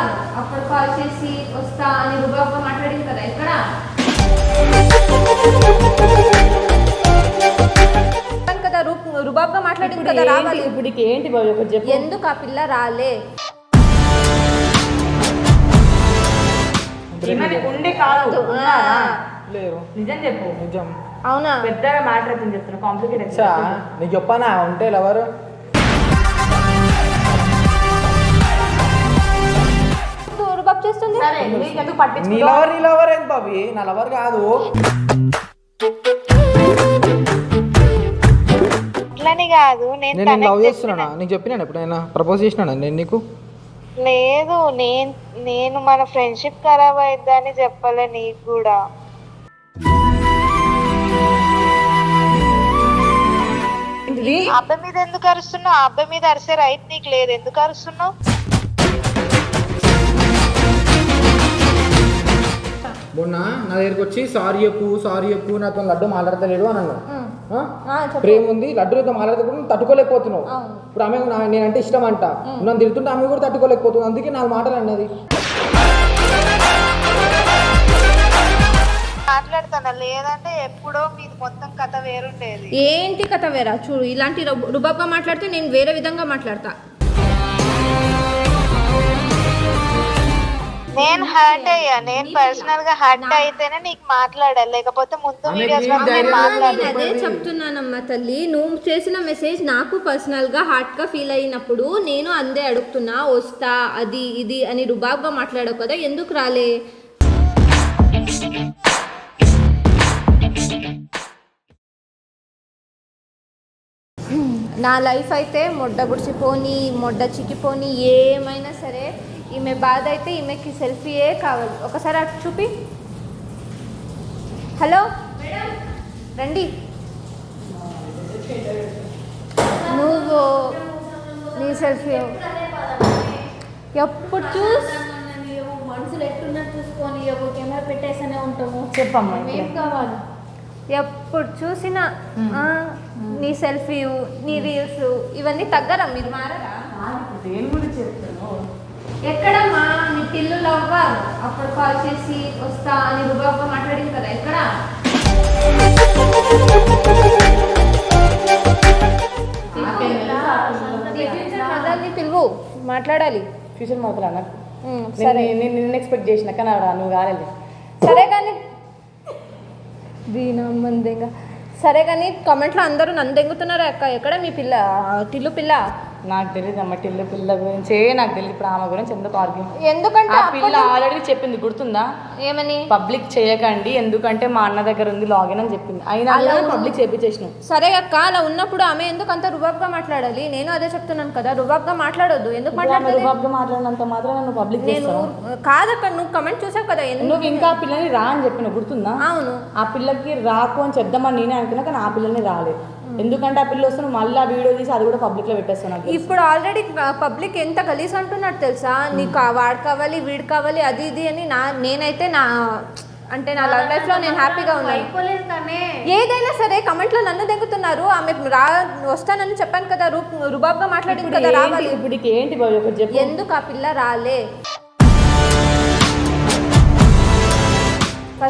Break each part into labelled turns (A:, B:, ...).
A: Lover అప్పుడు call చేసి వస్తా అని రుబాబుగా మాట్లాడింది కదా చెప్పాను కదా రుబాబ్గా మాట్లాడింది
B: ఇప్పుడు
A: కదా రావాలి.
B: ఇప్పుడు ఏంటి బాబు ఒకటి చెప్పు.
A: ఎందుకు ఆ పిల్ల రాలే?
B: ఏమని ఉండే కాదు. ఉన్నారా?
C: లేరు
B: నిజం చెప్పు.
C: నిజం.
A: అవునా?
B: పెద్దగా మ్యాటర్ అవుతుంది చెప్తున్నా. కాంప్లికేట్
C: చా నీకు చెప్పానా? ఉంటే లవరు.
B: సరే నీకెందుకు
C: నీ లవర్ నీ లవర్ ఏంటి బాబీ? నా లవర్ కాదు.
D: అట్లని కాదు నేను
C: నేను నేను లవ్
D: తనకి
C: చేస్తున్నానా? నీకు చెప్పినాను ఎప్పుడైనా? ప్రపోజ్ చేసినానా నేను నీకు?
D: లేదు నేను నేను మన ఫ్రెండ్షిప్ ఖరాబ్ అయిద్దని చెప్పలే నీకు కూడా.
B: ఏంటిది?
D: అబ్బాయి మీద ఎందుకు అరుస్తున్నావు? ఆ అబ్బాయి మీద అరిసే రైట్ నీకు లేదు. ఎందుకు అరుస్తున్నావు?
C: మొన్న నా దగ్గరికి వచ్చి సారీ చెప్పు సారీ చెప్పు నాతో లడ్డు మాట్లాడతలేడు అని అన్నాడు. ఆ?
A: ఆ, చెప్పు.
C: ప్రేమ ఉంది లడ్డుతో మాట్లాడకపోతే నువ్వు తట్టుకోలేకపోతున్నావు. ఇప్పుడు ఆమె నేనంటే ఇష్టం అంట నన్ను తిడుతుంటే ఆమె కూడా తట్టుకోలేకపోతుంది. అందుకే నాలుగు మాటలు అన్నది.
D: మాట్లాడుతాను? లేదంటే ఎప్పుడో మీది మొత్తం కథ వేరుండేది.
A: ఏంటి కథ వేరా? చూడు ఇలాంటి రుబ- రుబాబ్గా మాట్లాడితే నేను వేరే విధంగా మాట్లాడతా.
D: నేను హర్ట్ అయ్యా. నేను పర్సనల్గా హర్ట్ అయితేనే నీకు మాట్లాడాలి. లేకపోతే ముందు
C: ఆమెకి
D: వీడియోస్లో నేను మాట్లాడలేదు
A: అదే చెప్తున్నానమ్మా తల్లి. నువ్వు చేసిన మెసేజ్ నాకు పర్సనల్గా హార్ట్గా ఫీల్ అయినప్పుడు నేను అందే అడుగుతున్నా వస్తా అది ఇది అని రుబాబ్గా మాట్లాడవు కదా. ఎందుకు రాలే? నా లైఫ్ అయితే మొడ్డ గుడిచిపోని మొడ్డ చిక్కిపోని ఏమైనా సరే ఈమె బాధ అయితే ఈమెకి సెల్ఫీయే కావాలి. ఒకసారి అటు చూపి. హలో? రండి. నువ్వు నీ సెల్ఫీ. ఎప్పుడు చూస్
E: మనుషులు ఎట్టున్నట్టు చూసుకొని కెమెరా పెట్టేస్తూనే ఉంటాము
B: చెప్పమ్మా
E: ఏం కావాలి?
A: ఎప్పుడు చూసినా నీ సెల్ఫీ నీ రీల్స్ ఇవన్నీ తగ్గరా? మీరు మారరా?
B: గురించి చెప్తున్నావు?
A: ఎక్కడమ్మా? నీ పిల్లు లవ్వర్ అప్పుడు కాల్ చేసి వస్తా అని రుబాబ్గా మాట్లాడింది కదా ఎక్కడ? పిలువు. మాట్లాడాలి.
B: ఫ్యూచర్ మాత్రం అన్న? సరే. నేను నిన్న ఎక్స్పెక్ట్ చేసిన కానీ నువ్వు కాలేదు.
A: సరే కానీ వీణా మందెంగా. సరే కానీ కామెంట్లో అందరూ నన్ను దెంగుతున్నారు అక్క. ఎక్కడ మీ పిల్ల? టిల్లు పిల్ల?
B: నాకు తెలియదు అమ్మ టిల్లు పిల్ల గురించి నాకు తెలియదు ఇప్పుడు ఆమె గురించి ఎందుకు ఆర్గ్యూ
A: ఎందుకంటే
B: ఆ పిల్ల ఆల్రెడీ చెప్పింది గుర్తుందా?
A: ఏమని?
B: పబ్లిక్ చేయకండి ఎందుకంటే మా అన్న దగ్గర ఉంది లాగిన్ అని చెప్పింది. అయినా పబ్లిక్ చేపించేసినాం.
A: సరే అక్క అలా ఉన్నప్పుడు ఆమె ఎందుకు అంత రుబాబ్గా మాట్లాడాలి? నేను అదే చెప్తున్నాను కదా రుబాబ్గా మాట్లాడొద్దు. ఎందుకు
B: రుబాబ్గా మాట్లాడినంత మాత్రం నన్ను పబ్లిక్
A: నేను కాదక్క నువ్వు కమెంట్ చూసావు కదా
B: నువ్వు ఇంకా ఆ పిల్లని రా అని చెప్పిన గుర్తుందా?
A: అవును.
B: ఆ పిల్లకి రాకు అని చెప్దామని నేనే అనుకున్నా కానీ ఆ పిల్లని రాలేదు. ఎందుకంటే ఆ పిల్ల వస్తున్న మళ్ళీ ఆ వీడియో తీసి అది కూడా పబ్లిక్లో పెట్టేస్తాను.
A: ఇప్పుడు ఆల్రెడీ పబ్లిక్ ఎంత గలీజ్ అంటున్నారు తెలుసా? నీకు వాడు కావాలి వీడు కావాలి అది ఇది అని నా నేనైతే నా అంటే నా లవ్ లైఫ్లో నేను హ్యాపీగా ఉన్నాను. ఏదైనా సరే కమెంట్లో నన్ను దెంగుతున్నారు. ఆమె రా వస్తానని చెప్పాను కదా రూ రుబాబ్గా మాట్లాడింది కదా రావాలి.
B: ఇప్పుడు ఏంటి
A: ఎందుకు ఆ పిల్ల రాలే?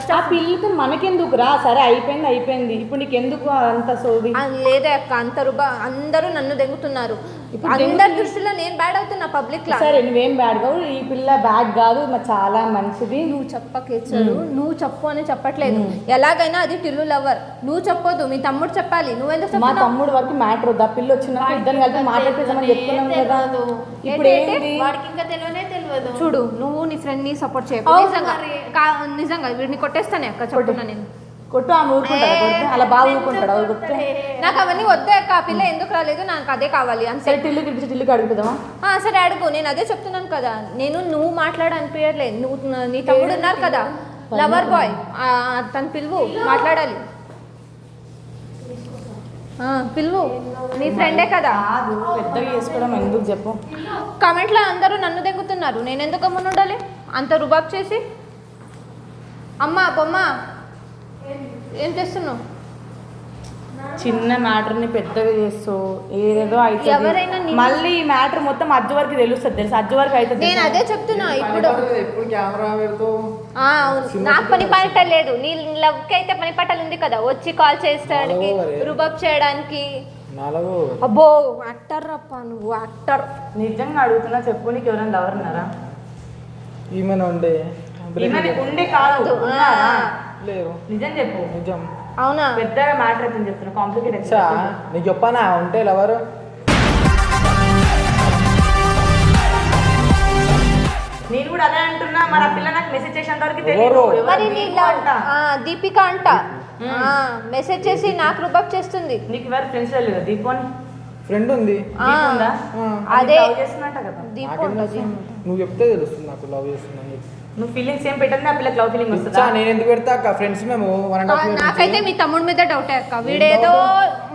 A: ఫస్ట్
B: ఆ పిల్లతో మనకెందుకు రా? సరే అయిపోయింది అయిపోయింది. ఇప్పుడు నీకు ఎందుకు అంత సోది?
A: లేదే అక్క అంత రుబా అందరూ నన్ను దెంగుతున్నారు. అందరి దృష్టిలో నేను బ్యాడ్ అవుతున్నా పబ్లిక్ లా
B: సరే నువ్వేం బ్యాడ్ కావు. ఈ పిల్ల బ్యాడ్ కాదు చాలా మంచిది.
A: నువ్వు చెప్పకేచ్చారు నువ్వు చెప్పు అని చెప్పట్లేదు. ఎలాగైనా అది టిల్లు లవర్. నువ్వు చెప్పొద్దు మీ తమ్ముడు చెప్పాలి. నువ్వెందుకు
B: మా తమ్ముడు వరకు మ్యాటర్ వద్దు. ఆ పిల్ల వచ్చినాక ఇద్దరు కలిపి మాట్లాడిపోతామని చెప్తున్నాం కదా. ఇప్పుడు
E: వాడికి ఇంకా తెలియనే తెలియదు.
A: చూడు నువ్వు నీ ఫ్రెండ్ని సపోర్ట్ చేయకు. నిజంగా నిజంగా వీడిని కొట్టేస్తానే అక్క చెప్తున్నా నేను?
B: కొట్టు ఆమె ఊరుకుంటాడు అలా బాగా ఊరుకుంటాడు అవి
A: నాకు అవన్నీ వద్దే అక్క ఆ పిల్ల ఎందుకు రాలేదు నాకు అదే కావాలి అంతే.
B: సరే టిల్లు పిలిచి టిల్లుకి అడుగుతామా
A: ఆ, సరే అడుగు నేను అదే చెప్తున్నాను కదా. నేను నువ్వు మాట్లాడ అనిపించట్లేదు నువ్వు నీ తమ్ముడు ఉన్నారు కదా. లవర్ బాయ్ తను పిలువు మాట్లాడాలి. ఆ, పిలువు నీ ఫ్రెండే కదా.
B: పెద్దగా చేసుకోవడం ఎందుకు చెప్పు.
A: కామెంట్లో అందరూ నన్ను దెంగుతున్నారు నేను ఎందుకు ఉండాలి అంత రుబాబ్ చేసి అమ్మ బొమ్మ. ఏం చేస్తున్నావు?
B: చిన్న మ్యాటర్ని పెద్దగా చేస్తావు ఏదేదో
A: ఎవరైనా
B: అయితే మళ్ళీ ఈ మ్యాటర్ మొత్తం అజ్జు వరకు తెలుస్తుంది తెలుసు? అజ్జు వరకు అయితే
A: నేను అదే చెప్తున్నా ఇప్పుడు.
C: ఎప్పుడు కెమెరా పెడతావు
A: ఆ, అవును. నాకు పని పాట లేదు. నీ లవ్కి అయితే పని పాటలు ఉంది కదా. వచ్చి కాల్
C: మరి.
A: రుబబ్ చేయడానికి.
C: నాలుగు
A: అబ్బో యాక్టర్ అప్ప నువ్వు యాక్టర్.
B: నిజంగా అడుగుతున్నా చెప్పు నీకు ఎవరైనా
C: ఈమెను ఉండే
B: ఈమె ఉండే కాదు?
C: లేరు
B: నిజం చెప్పు.
C: నిజం.
A: అవునా?
B: పెద్దగా మ్యాటర్ అయితే చెప్తున్నా. కాంప్లికేట్
C: నీకు చెప్పానా? ఉంటే ఎవరు
B: నేను కూడా అదే అంటున్నా మరి ఆ పిల్ల నాకు మెసేజ్ చేసేంత వరకు తెలియదు
A: మరి నీ
B: నీకు
A: లవ్
B: అంట.
A: ఆ, దీపిక అంట. మెసేజ్ చేసి నాకు రుబబ్ చేస్తుంది.
B: నీకు ఎవరు ఫ్రెండ్స్ లేదు దీపు అని?
C: ఫ్రెండ్ ఉంది.
A: అదే?
C: నువ్వు చెప్తే తెలుస్తుంది నాకు లవ్ చేస్తున్నాను
B: నువ్వు ఫీలింగ్స్ ఏం పెట్టండి ఆ పిల్లకి లవ్ ఫీలింగ్ వస్తుందా?
C: నేను ఎందుకు పెడతా అక్క? ఫ్రెండ్స్ మేము వన్ అండ్ హాఫ్ ఇయర్
A: నాకైతే మీ తమ్ముడి మీద డౌట్ అక్క. వీడేదో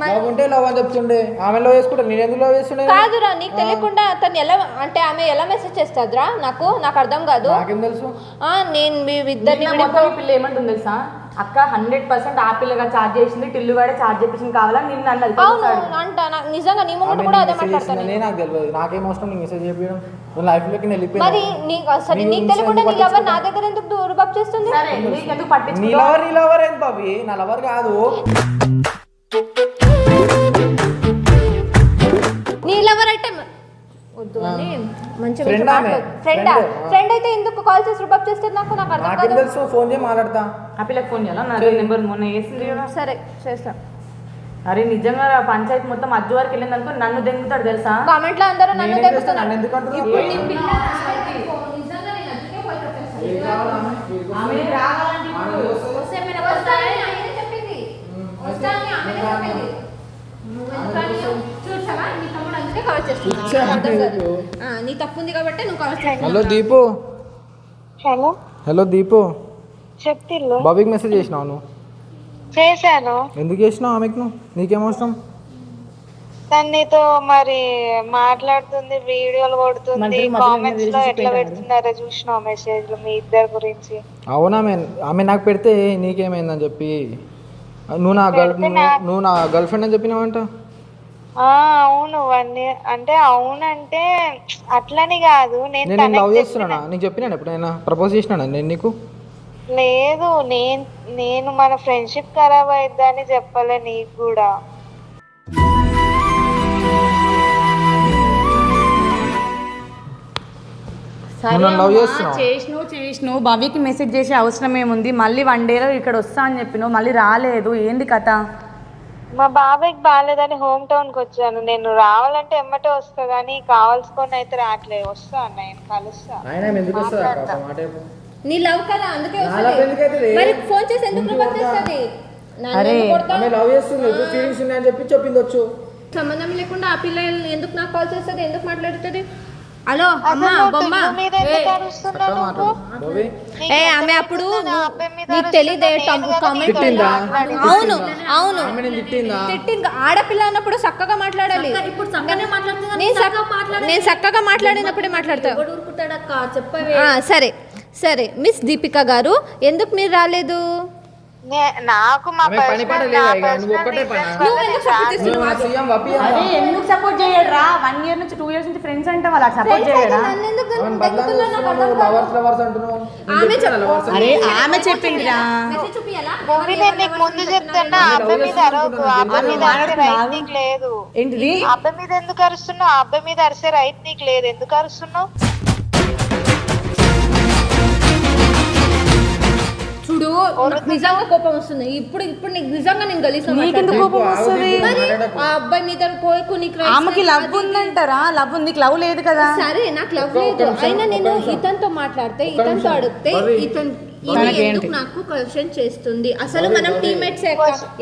C: లవ్ ఉంటే లవ్ అని చెప్తుండే. ఆమె లవ్ చేసుకుంటా నేను ఎందుకు లవ్ చేస్తుండే?
A: కాదురా నీకు తెలియకుండా అతను ఎలా అంటే ఆమె ఎలా మెసేజ్ చేస్తుందిరా? నాకు నాకు అర్థం కాదు.
C: నాకేం తెలుసు?
A: ఆ, నేను మీ ఇద్దరిని
B: పిల్ల ఏమంటుంది తెలుసా? అక్క హండ్రెడ్ పర్సెంట్ ఆ పిల్లగా చార్జ్ చేసింది టిల్లు వాడే చార్జ్ చేపించింది కావాలా? నిన్ను అన్నది
A: అవును అంట. నాకు నిజంగా నీ ముందు కూడా అదే మాట్లాడతాను
C: చేసిందనే నాకు తెలియదు. నాకేం అవసరం నీకు మెసేజ్ చేయడం నువ్వు లైఫ్లోకి
A: మరి
C: వెళ్ళిపోయినా
A: నీకు అసలు
C: నీ
A: నీకు తెలియకుండా నీ లవర్ నా దగ్గర ఎందుకు రుబాబ్ చేస్తుంది?
B: సరే నీకు ఎందుకు
C: నీ
B: పట్టించుకో
C: లవర్ నీ లవర్ ఏంటి బాబీ? నా లవర్ కాదు.
A: నీ లవర్ అయితే వద్దు అని మంచి
C: ఆమె.
A: ఫ్రెండ్ అయితే ఎందుకు కాల్ చేసి రుబాబ్ చేస్తుంది నాకు నాకు అర్థం
C: నాకేం
A: కాదు
C: తెలుసు ఫోన్ చేసి మాట్లాడతా
B: ఆ పిల్లకి ఫోన్ చేయాలా నా నెంబర్ మొన్న వేసింది కదా
A: సరే చేస్తా
B: అరే నిజంగా ఆ పంచాయతీ మొత్తం అజ్జు వరకు వెళ్ళింది అనుకో నన్ను దెంగుతాడు తెలుసా
A: కామెంట్లో అందరూ నన్ను
C: నేనేం చేస్తా? నన్ను ఎందుకు అంటున్నావు?
B: ఆమె రావాలంటే ఇప్పుడు
A: చూసావా తమ్ముడు అందుకే కవర్ నీ తప్పు ఉంది కాబట్టి నువ్వు cover
C: hello Deepu.
D: Hello.
C: Hello Deepu.
D: చెప్తిల్లు.
C: బాబీకి మెసేజ్ చేసినావు నువ్వు?
D: చేశాను.
C: ఎందుకు చేసినావు ఆమెకు నువ్వు? నీకేం అవసరం?
D: తను నీతో మరి మాట్లాడుతుంది వీడియోలు కొడుతుంది
B: కామెంట్స్లో
D: ఎట్లా? పెడుతున్నారో చూసినావు మెసేజ్లు మీ ఇద్దరు గురించి.
C: అవునా ఆమె ఆమె నాకు పెడితే నీకేమైందని చెప్పి. నువ్వు నా గర్ల్ నువ్వు నా గర్ల్ ఫ్రెండ్ అని చెప్పినావంట?
D: ఆ అవును వన్ ఇయర్ అంటే అవునంటే అట్లని కాదు. నేను
C: నేను నేను
D: తనకి
C: లవ్
D: చెప్పిన-
C: చేస్తున్నానా? నీకు చెప్పినాను ఎప్పుడైనా? ప్రపోజ్ చేసినాను నేను నీకు?
D: లేదు నేను నేను మన ఫ్రెండ్షిప్ ఖరాబ్ అయిద్దని చెప్పలే నీకు కూడా.
B: సరే
C: నువ్వు నన్ను love
B: అమ్మా,
C: చేస్తున్నావా?
B: చేసినావు చేసినావు భవ్యకి మెసేజ్ చేసే అవసరం ఏముంది మళ్ళీ వన్ డేలో ఇక్కడ వస్తా అని చెప్పినావు. మళ్ళీ రాలేదు. ఏంది కథ?
D: మా బాబాయ్కి బాగాలేదని హోమ్ టౌన్కి వచ్చాను. నేను రావాలంటే ఎమ్మటే వస్తా కానీ కావాల్సుకొని అయితే రావట్లేదు వస్తా నేను కలుస్తా.
C: ఆయన ఎందుకు వస్తుంది అక్క మాట చెప్పు.
A: నీ లవ్ కదా అందుకే
C: నా
A: వస్తుంది? మరి ఫోన్ చేసి ఎందుకు
C: ముందు
A: రివర్స్
C: కొడతా.
A: చేస్తుంది? నన్ను
B: అరే,
A: ఎందుకు కొడతావు?
C: ఆమె లవ్ చేస్తుంది ఫీలింగ్స్ ఉన్నాయని చెప్పి చెప్పింది వచ్చు.
A: సంబంధం లేకుండా ఆ పిల్ల ఎందుకు నాకు కాల్ చేస్తుంది? ఎందుకు మాట్లాడుతుంది? హలో అమ్మా బొమ్మ. ఏ ఆమె అప్పుడు నీకు తెలియదే కామెంట్. అవును అవును.
C: తిట్టిందా?
A: తిట్టింది. ఆడపిల్ల అన్నప్పుడు చక్కగా మాట్లాడాలి. నేను చక్క- నేను చక్కగా మాట్లాడినప్పుడే మాట్లాడతా సరే సరే. మిస్ దీపిక గారు ఎందుకు మీరు రాలేదు?
D: నాకు మా
A: ఎందుకు
B: సపోర్ట్ చేయడు రా? వన్ ఇయర్ నుంచి టూ ఇయర్స్ నుంచి ఫ్రెండ్స్ అంటే వాళ్ళు సపోర్ట్ చేయడా?
A: ఆమె.
B: అరే
D: ముందు చెప్తున్నా అబ్బాయి మీద అరవకు అబ్బాయి మీద అరిసే రైట్ నీకు లేదు. అబ్బాయి మీద ఎందుకు అరుస్తున్నావు? అబ్బాయి మీద అరిసే రైట్ నీకు లేదు. ఎందుకు అరుస్తున్నావు?
A: నాకు నిజంగా కోపం వస్తుంది ఇప్పుడు ఇప్పుడు నీకు నిజంగా నేను
B: నీకెందుకు
A: మాట్లాడతాను.
B: కోపం వస్తుంది
A: మరి. ఆ అబ్బాయి మీద పోయకు నీకు rights
B: ఆమెకి లవ్. ఉందంటారా లవ్ ఉంది లవ్ లేదు కదా
A: సరే నాకు లవ్ లేదు అయినా నేను. ఇతనితో మాట్లాడితే ఇతనితో. అడిగితే. ఇతను ఎందుకు నాకు క్వశ్చన్ చేస్తుంది? అసలు మనం. టీమేట్స్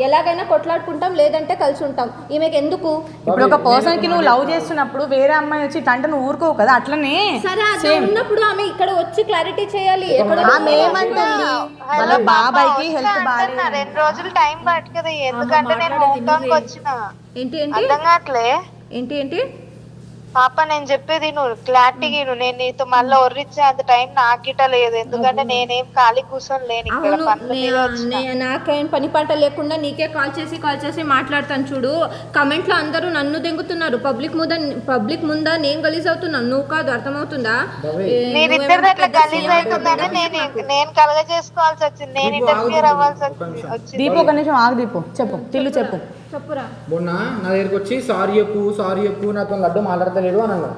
A: ఎలాగైనా కొట్లాడుకుంటాం లేదంటే కలిసి ఉంటాం ఈమెకి ఎందుకు?
B: ఇప్పుడు ఒక పర్సన్కి నువ్వు లవ్ చేస్తున్నప్పుడు వేరే అమ్మాయి వచ్చి అంటే నువ్వు ఊరుకోవు కదా అట్లనే?
A: సరే ఉన్నప్పుడు ఆమె ఇక్కడ వచ్చి క్లారిటీ చేయాలి. ఎక్కడ
B: ఆమె ఏమంటుంది? వాళ్ళ బాబాయ్కి
D: వస్తా
B: హెల్త్ బాగాలేదు.
D: రెండు రోజులు టైం పట్టుకదా. ఎందుకంటే నేను హోమ్ టౌన్కి వచ్చిన.
A: ఏంటి ఏంటి?
D: అర్థం కావట్లే?
A: ఏంటి ఏంటి?
D: పాప నేను చెప్పేది నువ్వు క్లారిటీగా నువ్వు నేను నీతో మళ్ళీ ఒర్రిచ్చే అంత టైం నాకు గిట్ట లేదు. ఎందుకంటే నేనేం ఖాళీ కూర్చొని లేను ఇక్కడ
A: అవును.
D: పనుల మీద
A: నే-
D: వచ్చిన.
A: నే- నాకేం పని పాట లేకుండా నీకే కాల్ చేసి కాల్ చేసి మాట్లాడతాను చూడు. కమెంట్లో అందరూ నన్ను దెంగుతున్నారు. పబ్లిక్ ముంద పబ్లిక్ ముందా నేను గలీజ్ అవుతున్నాను నువ్వు కాదు అర్థమవుతుందా. ఏ,
D: మీరిద్దరు
A: నువ్వేమో
D: అట్లా
A: పెద్ద
D: గలీజ్
A: సీఎం
D: అవుతుందని
A: అంటావు.
D: నేను నేను కలగ చేసుకోవాల్సి వచ్చింది. నేను ఇంటర్ఫియర్ అవ్వాల్సి. వచ్చింది.
B: దీపు ఒక నిమిషం ఆగు దీపు. చెప్పు. తిల్లు చెప్పు.
A: చెప్పురా.
C: మొన్న నా దగ్గరికి వచ్చి సారీ చెప్పు సారీ చెప్పు నాతో లడ్డు మాట్లాడతలేడు అని అన్నావు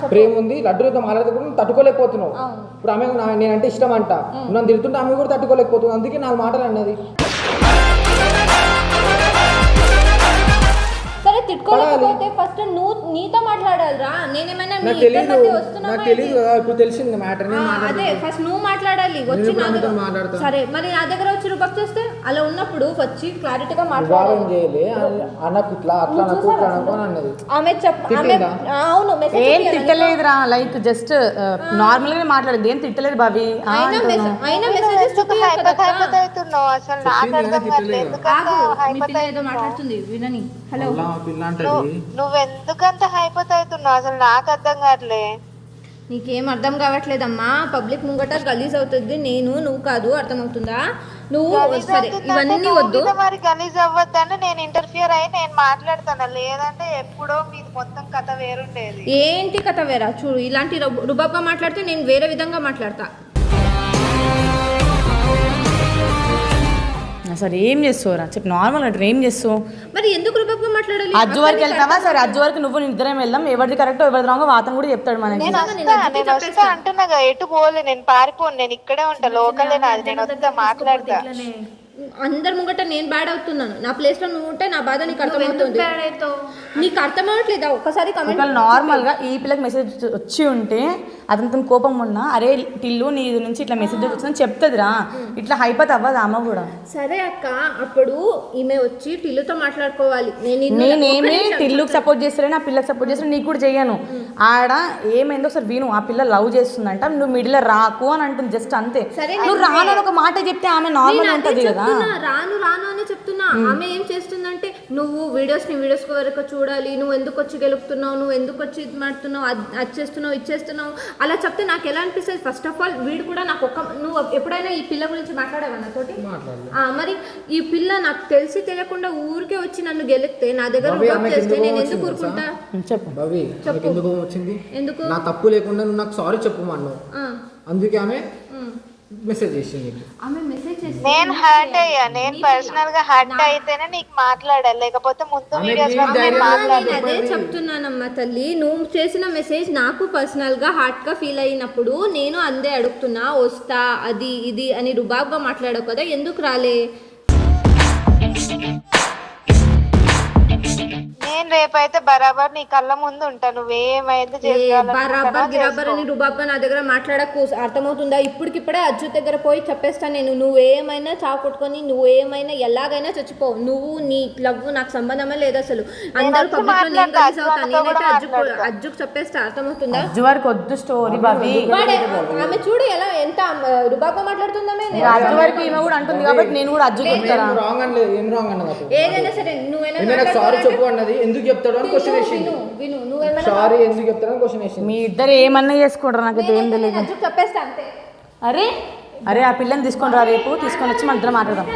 A: చెప్పు.
C: ప్రేమ ఉంది లడ్డుతో మాట్లాడతా నువ్వు తట్టుకోలేకపోతున్నావు. ఇప్పుడు ఆమె నేనంటే ఇష్టం అంట. నన్ను తిడుతుంటే ఆమె కూడా తట్టుకోలేకపోతుంది. అందుకే నాలుగు మాటలు అన్నది.
A: సరే తిట్టుకోలేకపోతే ఫస్ట్ నువ్వు నీతో మాట్లాడాలిరా. నేనేమైనా మీ ఇద్దరి మధ్య
C: నాకు తెలీదు కదా. ఇప్పుడు తెలిసింది మ్యాటర్. నేను
A: అదే
C: మాట్లాడుతున్నా
A: ఫస్ట్ నువ్వు మాట్లాడాలి. వచ్చి
C: నేను
A: నా
C: ఇప్పుడు
A: దగ్గర
C: ఆమెతో మాట్లాడతా.
A: సరే మరి నా దగ్గర వచ్చి రుబాబ్ చేస్తే అలా ఉన్నప్పుడు వచ్చి క్లారిటీగా
C: వివాహం
A: మాట్లాడాలి
C: చేయలే. అన్న- అన్నకు ఇట్లా అట్లా
A: నువ్వు
C: నాకు ఇట్లా
A: చూసావా?
C: అనుకో అని అన్నది.
A: ఆమె చెప్ ఆమె
C: తిట్టిందా?
A: ఆ, అవును మెసేజ్
B: ఏం. తిట్టలేదురా. లైక్ జస్ట్ నార్మల్గా మాట్లాడింది ఏం తిట్టలేదు బావి ఆ
A: అయినా. మెసేజ్ మెసేజెస్
D: అవుతున్నావు అసలు నాకు అర్థం కావట్లేదు. ఎందుకంత
A: ఏదో మాట్లాడుతుంది. వినని. హలో.
C: అలా ఆ పిల్ల అంటది
D: నువ్వు ఎందుకంత హైపత్ అవుతున్నావు అసలు నాకు అర్థం కావట్లే.
A: నీకేం అర్థం కావట్లేదమ్మా? పబ్లిక్ ముంగట గలీజ్ అవుతుంది. నేను నువ్వు కాదు. అర్థమవుతుందా? నువ్వు సరే ఇవన్నీ
D: నువ్వు
A: వద్దు.
D: మరి గలీజ్ అవ్వద్దని నేను ఇంటర్ఫియర్ అయ్యి నేను మాట్లాడతాను? లేదంటే ఎప్పుడో మీది మొత్తం కథ వేరుండేది.
A: ఏంటి కథ వేరా? చూడు ఇలాంటి రుబ- రుబాబా మాట్లాడితే నేను వేరే విధంగా మాట్లాడతా.
B: అసలు ఏం చేస్తావురా చెప్పు నార్మల్ అంటే ఏం చేస్తావు?
A: మరి ఎందుకు రుబాబా మాట్లాడాలి?
B: అజ్జు వరకు వెళ్తావా? సరే అజ్జు వరకు నువ్వు ఇద్దరం వెళ్దాం. ఎవరిది కరెక్ట్ ఎవరిది రాంగో అతను కూడా చెప్తాడు మనకి.
D: నేను వస్తా నేను వస్తా అంటున్నాగా ఎటు పోలే నేను పారిపోను నేను ఇక్కడే ఉంటా లోకలే నాది నేను వస్తా మాట్లాడతా.
A: అందరి ముంగట నేను బ్యాడ్ అవుతున్నాను. నా ప్లేస్లో నువ్వు ఉంటే నా బాధ నీకు అర్థమవుతుంది. నీకు అర్థం అవ్వట్లేదా ఒక్కసారి కమెంట్
B: ఒకవేళ నార్మల్గా ఈ పిల్లకి మెసేజ్ వచ్చి ఉంటే అతనితో కోపం ఉన్నా అరే టిల్లు నీ నుంచి ఇట్లా మెసేజ్ వచ్చిందని చెప్తుందిరా. ఇట్లా హైపత్ అవ్వదు అమ్మ కూడా.
A: సరే అక్క అప్పుడు ఈమె వచ్చి టిల్లుతో మాట్లాడుకోవాలి.
B: నేనేమి. టిల్లుకి సపోర్ట్ చేస్తారని ఆ పిల్లకి సపోర్ట్ చేస్తాను నీకు కూడా చెయ్యను ఆడ ఏమైందో ఒకసారి విను. ఆ పిల్ల లవ్ చేస్తుందంట నువ్వు మిడిల్ రాకు అని అంటుంది జస్ట్ అంతే. నువ్వు రాను అని ఒక మాట చెప్తే ఆమె నార్మల్ ఉంటది కదా.
A: రాను రాను అని చెప్తున్నా. ఆమె ఏం చేస్తుందంటే నువ్వు వీడియోస్ని వీడియోస్ వరకు చూడాలి నువ్వు ఎందుకు వచ్చి గెలుపుతున్నావు నువ్వు ఎందుకు వచ్చి ఇది మాడుతున్నావు అది- అది చేస్తున్నావు ఇది చేస్తున్నావు? అలా చెప్తే నాకు ఎలా అనిపిస్తుంది? ఫస్ట్ ఆఫ్ ఆల్ వీడు కూడా నాకు ఒక్క నువ్వు ఎప్పుడైనా ఈ పిల్ల గురించి మాట్లాడావా నాతోటి
C: మాట్లాడలే.
A: ఆ, మరి ఈ పిల్ల నాకు తెలిసి తెలియకుండా ఊరికే వచ్చి నన్ను గెలిపితే నా దగ్గర చేస్తే
C: ఎందుకు
A: నేను ఎందుకు? ఊరుకుంటా?
B: చెప్పు.
C: ఎందుకు వచ్చింది?
A: ఎందుకు?
C: నా తప్పు లేకుండా నువ్వు నాకు సారీ చెప్పు అన్నావు అందుకే ఆమె. మెసేజ్ చేసింది నీకు.
A: ఆమె మెసేజ్ చేసి
D: నేను హర్ట్ అయ్యా. నేను పర్సనల్గా హర్ట్ అయితేనే నీకు మాట్లాడాలి. లేకపోతే ముందు వీడియోస్లో నేను
A: అదే చెప్తున్నానమ్మా తల్లి. నువ్వు చేసిన మెసేజ్ నాకు పర్సనల్గా హార్ట్గా ఫీల్ అయినప్పుడు నేను అందే అడుగుతున్నా వస్తా అది ఇది అని రుబాబ్గా మాట్లాడవు కదా. ఎందుకు రాలే?
D: నేను రేపైతే బరాబర్ నీ కళ్ళ ముందు ఉంటా. నువ్వేమైతే
A: బరాబర్ గిరాబర్. అని నా దగ్గర మాట్లాడకు. అర్థమవుతుందా? ఇప్పటికిప్పుడే అజ్జు దగ్గర పోయి చెప్పేస్తాను నేను. నువ్వేమైనా చావు కొట్టుకొని నువ్వేమైనా ఎలాగైనా చచ్చిపో నువ్వు నీ లవ్ నాకు సంబంధమే లేదు అసలు. అందరూ పబ్లిక్లో నేను కలిసి నేనైతే అజ్జుకు చెప్పేస్తా. అర్థమవుతుందా?
B: అజ్జు వరకు వద్దు స్టోరీ బావి
A: వాడే ఆమె చూడు ఎలా ఎంత రుబాబా మాట్లాడుతుందామే
B: నేను. అజ్జు వరకు ఈమె కూడా అంటుంది కాబట్టి నేను కూడా అజ్జు చెప్తారా
C: ఏం రాంగ్ అనలేదు ఏం రాంగ్ అన్నది? అప్పుడు
A: ఏదైనా సరే నువ్వేనా
C: సారీ చెప్పు అన్నది. ఎందుకు చెప్తాడు అని క్వశ్చన్ వేసింది.
A: విను విను నువ్వేమైనా
C: సారీ ఎందుకు చెప్తాడు అని క్వశ్చన్ వేసింది.
B: మీ ఇద్దరు ఏమన్నా చేసుకుంటారు నాకు ఏం తెలియదు
A: చెప్పేస్తా అంతే.
B: అరే అరే ఆ పిల్లని తీసుకొని రా రేపు తీసుకొని వచ్చి మన ఇద్దరం మాట్లాడదాం.